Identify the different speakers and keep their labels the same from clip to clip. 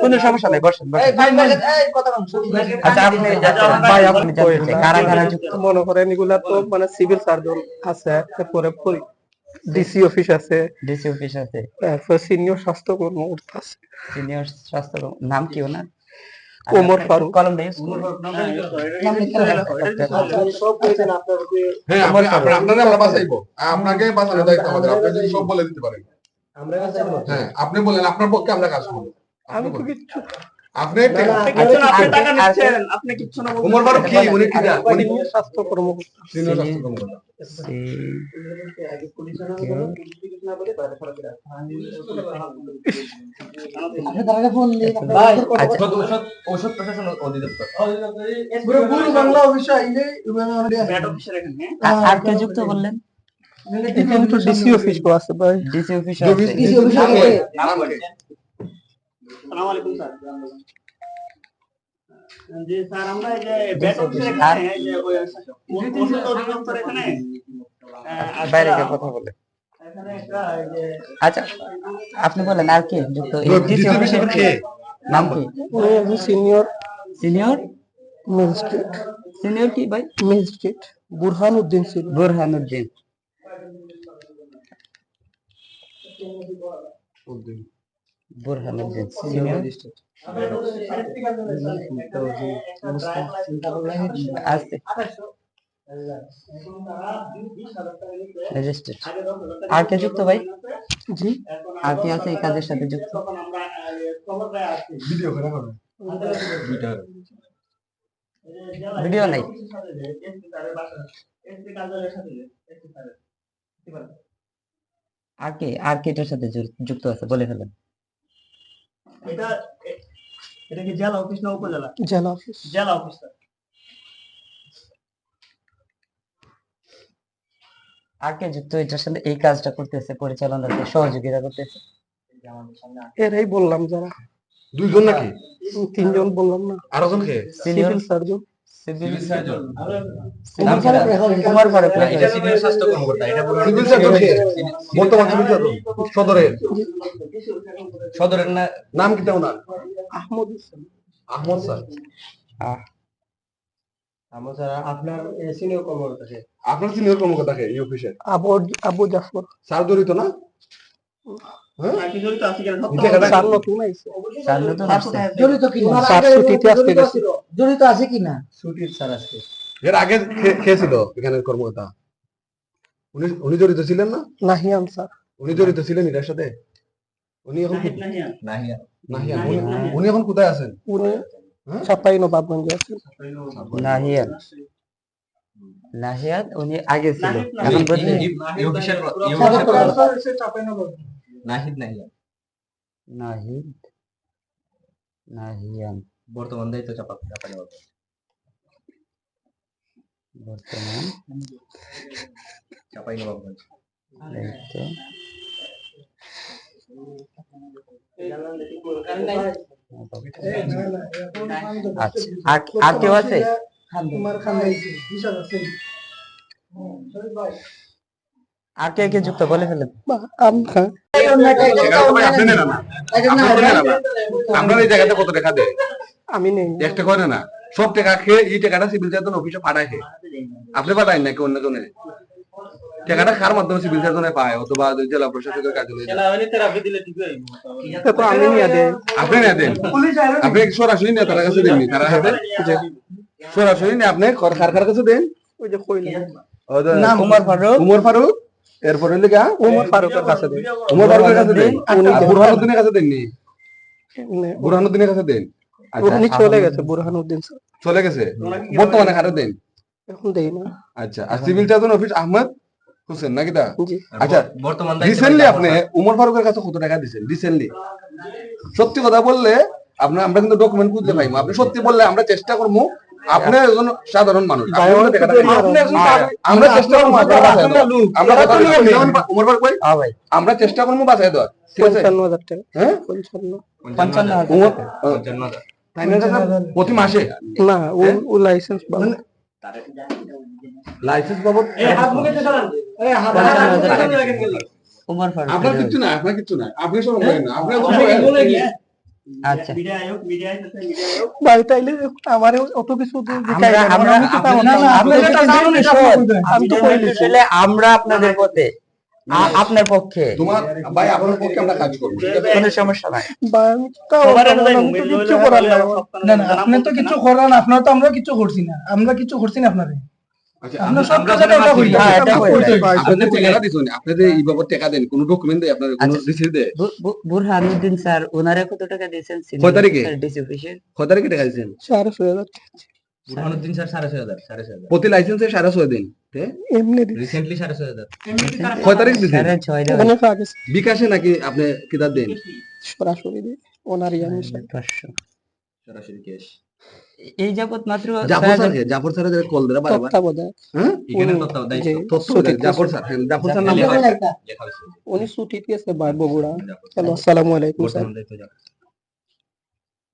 Speaker 1: কোনো সমস্যা নেই বসেন আচ্ছা আপনি ভাই আপনি জানতে কারা কারা যুক্ত?
Speaker 2: মনে করেন এগুলা তো মানে সিভিল সার্জন আছে তারপরে ডিসি অফিস আছে।
Speaker 1: ডিসি অফিস আছে।
Speaker 2: তারপর সিনিয়র স্বাস্থ্য কর্মকর্তা আছে।
Speaker 1: সিনিয়র স্বাস্থ্য নাম কি ওনার?
Speaker 2: ওমর ফারুক।
Speaker 1: কলম নাম
Speaker 3: হ্যাঁ আপনি আপনি- আপনাকে আমরা বাঁচাইবো। আপনাকে বাঁচানোর দায়িত্ব আমাদের। আপনি যদি সব বলে দিতে পারেন। হ্যাঁ আপনি বলেন আপনার পক্ষে আমরা কাজ করব।
Speaker 2: আমি তো কিচ্ছু
Speaker 3: আপনি
Speaker 2: আপনি কিচ্ছু না
Speaker 3: উমর ফারুক কি? উনি কি উনি
Speaker 2: স্বাস্থ্য কর্মকর্তা।
Speaker 3: সিনিয়র স্বাস্থ্য কর্মকর্তা।
Speaker 4: ঔষধ প্রশাসন অধিদপ্তর।
Speaker 1: আর- আর কে যুক্ত বললেন?
Speaker 2: এখানে তো ডিসি অফিস গো আছে ভাই।
Speaker 1: ডিসি অফিস
Speaker 3: ডিসি অফিস নাম কি? নাম কি?
Speaker 5: সালাম আলাইকুম স্যার জি স্যার আমরা এই যে ব্যাট অফিসের এখানে এই যে ওই ওষুধ অধিদপ্তর এখানে আহ,
Speaker 1: বাইরে
Speaker 5: আজকে
Speaker 1: গিয়ে কথা বলে
Speaker 5: এখানে একটা এই যে
Speaker 1: আচ্ছা আপনি বলেন আর কি যুক্ত ডিসি
Speaker 3: ডিসি
Speaker 1: অফিসের
Speaker 3: অফিসের কে?
Speaker 1: নাম কি
Speaker 2: উনি একজন সিনিয়র
Speaker 1: সিনিয়র
Speaker 2: ম্যাজিস্ট্রেট
Speaker 1: সিনিয়র কি ভাই
Speaker 2: ম্যাজিস্ট্রেট বুরহান উদ্দিন ছিল
Speaker 1: বুরহানুদ্দিন রেজিস্ট্রেড আর কে যুক্ত ভাই?
Speaker 2: জি।
Speaker 1: আর কি আছে এই কাজের সাথে যুক্ত?
Speaker 3: ভিডিও
Speaker 1: নাই? আর কে আর কে এটার সাথে যুক্ত আছে? বলে ফেলেন।
Speaker 5: এটা এ- এটা কি জেলা অফিস না উপজেলা?
Speaker 2: জেলা অফিস।
Speaker 5: জেলা অফিস
Speaker 1: আগে যুক্ত এটার সাথে এই কাজটা করতেছে পরিচালনাতে সহযোগিতা করতেছে।
Speaker 2: এরাই বললাম যারা।
Speaker 3: দুইজন নাকি?
Speaker 2: তিনজন বললাম না।
Speaker 3: আরও জন কে
Speaker 1: senior.
Speaker 2: Civil surgeon.
Speaker 1: Civil
Speaker 4: surgeon
Speaker 1: নাম কি? কুমার ফারুক
Speaker 4: এটা সিনিয়র স্বাস্থ্য কর্মকর্তা এটা
Speaker 3: সিভিল সার্জন বর্তমান সিভিল সার্জন সদরের নাম কি তেমন
Speaker 2: আহমদ হোসেন
Speaker 3: আহমদ স্যার।
Speaker 4: আপনার সিনিয়র কর্মকর্তা
Speaker 3: আপনার সিনিয়র কর্মকর্তা কে এই অফিসের
Speaker 2: আবু আবু জাফর।
Speaker 3: স্যার জড়িত না?
Speaker 5: জড়িত আছে কিনা
Speaker 1: আসছে
Speaker 6: জড়িত আছে কিনা?
Speaker 4: ছুটির স্যার আজকে।
Speaker 3: এর আগে কে- কে এখানের কর্মকর্তা? উনি উনি জড়িত ছিলেন না?
Speaker 2: নাহিয়ান স্যার।
Speaker 3: উনি জড়িত ছিলেন এটার সাথে? উনি এখন
Speaker 5: নাহিয়ান
Speaker 3: উনি- উনি এখন কোথায় আছেন?
Speaker 2: উনি
Speaker 3: হ্যাঁ?
Speaker 2: নবাবগঞ্জে আছেন।
Speaker 1: নাহিয়ান নাহিয়ান উনি আগে ছিল। এখন বদলে
Speaker 4: নাহিদ নাহিয়া
Speaker 1: নাহিদ? নাহিয়ান।
Speaker 4: বর্তমান দায়িত্ব চাপা চাপা দেওয়া
Speaker 1: বর্তমান?
Speaker 4: চাপাই নবাবগঞ্জ
Speaker 1: দায়িত্ব? আচ্ছা কেউ আছে? আর কে কে যুক্ত বলে ফেলেন?
Speaker 3: আপনি নেন না আপনি তো নেন না। আপনার এই জায়গাতে কত টাকা দেয়?
Speaker 2: আমি নেই।
Speaker 3: একটা করে না। সব টাকা খেয়ে এই টাকাটা সিভিল সার্জন অফিসে পাঠায় আপনি পাঠায় নাকি অন্য জনে টাকাটা কার মাধ্যমে সিভিল সার্জনে পায়? অথবা জেলা প্রশাসকের কার্যালয়ে
Speaker 2: তো আমি নিয়ে
Speaker 3: আপনি না দেন। আপনি সরাসরি না তার কাছে দেননি। তারা হাতে সরাসরি না আপনি কর- কার কার কাছে দেন?
Speaker 2: ওই যে
Speaker 1: কুমার ফারুক।
Speaker 3: ফারুক? এরপরে লেগা
Speaker 2: ওমর ফারুকের কাছে দেই
Speaker 3: উমর ফারুকের কাছে দেন? আর বুরহানুদ্দিনের কাছে দেননি?
Speaker 2: এমনি
Speaker 3: বুরহানুদ্দিনের কাছে দেন? আচ্ছা
Speaker 2: উনি চলে গেছে বুরহান উদ্দিন স্যার।
Speaker 3: চলে গেছে? বর্তমানে কারে দেন?
Speaker 2: এখন দেই না
Speaker 3: আচ্ছা আর civil surgeon office Ahmad Hossain নাকি দা
Speaker 2: জি।
Speaker 3: আচ্ছা
Speaker 4: বর্তমান
Speaker 3: রিসেন্টলি আপনি উমর ফারুকের কাছে কত টাকা দিয়েছেন রিসেন্টলি সত্যি কথা বললে আপনি আমরা কিন্তু ডকুমেন্ট খুঁজতে পাইবো আপনি সত্যি বললে আমরা চেষ্টা করব আপনি একজন সাধারণ মানুষ।
Speaker 2: একজন
Speaker 3: আমরা চেষ্টা করব আপনার বাসায় দেওয়ার। আমরা ভাই
Speaker 1: হ্যাঁ
Speaker 3: আমরা চেষ্টা করব বাসায় দেওয়ার। ঠিক আছে?
Speaker 2: পঞ্চান্ন হাজার টাকা।
Speaker 3: হ্যাঁ?
Speaker 2: পঞ্চান্ন।
Speaker 1: পঞ্চান্ন
Speaker 3: প্রতি মাসে?
Speaker 2: না ও ও লাইসেন্স পাবে।
Speaker 3: লাইসেন্স বাবদ
Speaker 1: ফারুক
Speaker 3: আপনার কিচ্ছু না আপনার কিচ্ছু না আপনি সব আপনি
Speaker 1: আচ্ছা।
Speaker 2: আমার অত কিছু
Speaker 1: আপনাদের- আপনাদের
Speaker 2: আপনাদের
Speaker 1: কাছে আপনাদের আপনাদের পথে আপনার পক্ষে।
Speaker 3: তোমার ভাই আপনার পক্ষে আমরা কাজ করব
Speaker 1: কোনো সমস্যা নাই।
Speaker 5: হইলে
Speaker 2: করার না।
Speaker 6: আপনি তো কিছু। করান আপনার তো আমরা কিছু করছি না। আমরা কিছু করছি না আপনারে
Speaker 1: বুরহানুদ্দিন স্যার ওনারা কত টাকা দিয়েছেন?
Speaker 3: কয় তারিখে? কয় তারিখে টাকা দিছেন
Speaker 2: সাড়ে ছয় হাজার।
Speaker 4: বুরহানুদ্দিন স্যার সাড়ে ছয় হাজার সাড়ে ছয় হাজার।
Speaker 3: প্রতি লাইসেন্সে সাড়ে ছয় দিন
Speaker 2: এমনি
Speaker 4: রিসেন্টলি সাড়ে ছয় হাজার।
Speaker 3: কয় তারিখ বিকাশে নাকি আপনি কিতাব দেন?
Speaker 2: সরাসরি দিই। ওনারই আমি
Speaker 4: সরাসরি ক্যাশ
Speaker 1: এই যাবত মাত্র
Speaker 3: Jafar sir Jafar sir call দেরা বারবার
Speaker 2: তত্ত্বাবধায়ক।
Speaker 3: হ্যাঁ
Speaker 4: এখানে
Speaker 3: জাফর স্যার জাফর নাম।
Speaker 2: উনি ছুটিতে আছে বগুড়া হ্যালো আসসালামু আলাইকুম স্যার।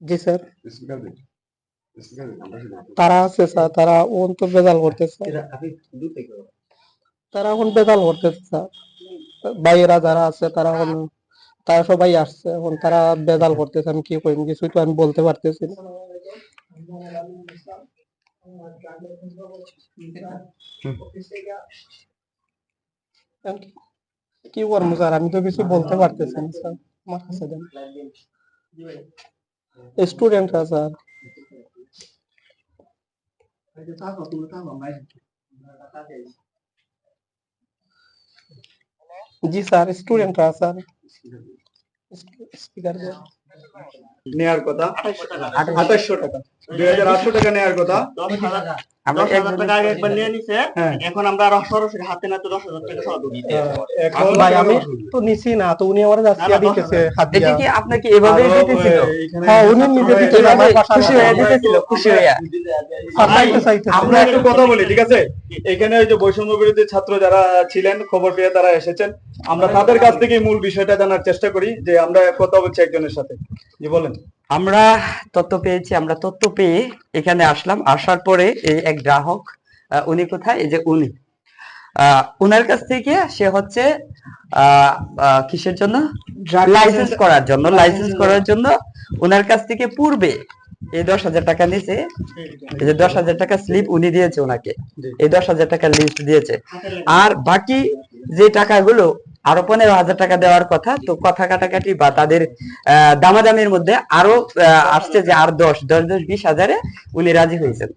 Speaker 2: জি স্যার। তারা আছে স্যার তারা ওন তো বেজাল করতেছে তারা এখন বেজাল করতেছে স্যার। ভাইয়েরা যারা আছে তারা এখন তারা সবাই আসছে এখন তারা বেজাল করতেছে আমি কি করি কিছু তো আমি বলতে পারতেছি না। কি- কি করব স্যার আমি তো কিছু বলতে পারতেছি না স্যার আমার কাছে দেন স্টুডেন্টরা স্যার জি স্যার স্টুডেন্টরা স্যার স্পিকার
Speaker 7: নেয়ার কথা। আঠাশশো টাকা। দুই হাজার আটশো টাকা নেয়ার কথা।
Speaker 1: আমরা
Speaker 5: দশ হাজার
Speaker 1: একজন-
Speaker 5: টাকা আগে একবার নিয়ে নিছে
Speaker 7: হ্যাঁ।
Speaker 5: এখন আমরা সরাসরি হাতে নাতে দশ হাজার টাকা
Speaker 7: এখন
Speaker 2: ভাই আমি তো নিছি না তো উনি আমার যাচ্ছিয়া
Speaker 5: না, না,
Speaker 2: দিতেছে
Speaker 1: এটা কি আপনাকে এভাবে দিতেছিল?
Speaker 2: হ্যাঁ উনি নিজে দিতে আমার
Speaker 1: খুশি হয়ে দিতেছিল খুশি হইয়া
Speaker 7: আমরা একটু কথা বলি ঠিক আছে? এখানে ওই যে বৈষম্য বিরোধী ছাত্র যারা ছিলেন খবর পেয়ে তারা এসেছেন। আমরা তাদের কাছ থেকে মূল বিষয়টা জানার চেষ্টা করি যে আমরা কথা বলছি একজনের সাথে। জি বলেন।
Speaker 1: আমরা তথ্য পেয়েছি আমরা তথ্য পেয়ে এখানে আসলাম। আসার পরে এই এক গ্রাহক উনি কোথায়? এই যে উনি। উনার কাছ থেকে সে হচ্ছে কিসের জন্য? লাইসেন্স করার জন্য। লাইসেন্স করার জন্য উনার কাছ থেকে পূর্বে এই দশ হাজার টাকা নিয়েছে। এই যে দশ হাজার টাকা স্লিপ উনি দিয়েছে ওনাকে এই দশ হাজার টাকা লিস্ট দিয়েছে। আর বাকি যে টাকাগুলো আরও পনেরো হাজার টাকা দেওয়ার কথা। তো কথা কাটাকাটি বা তাদের দামাদামির মধ্যে আরও আসছে যে আর দশ দশ দশ বিশ হাজারে উনি রাজি হয়েছেন।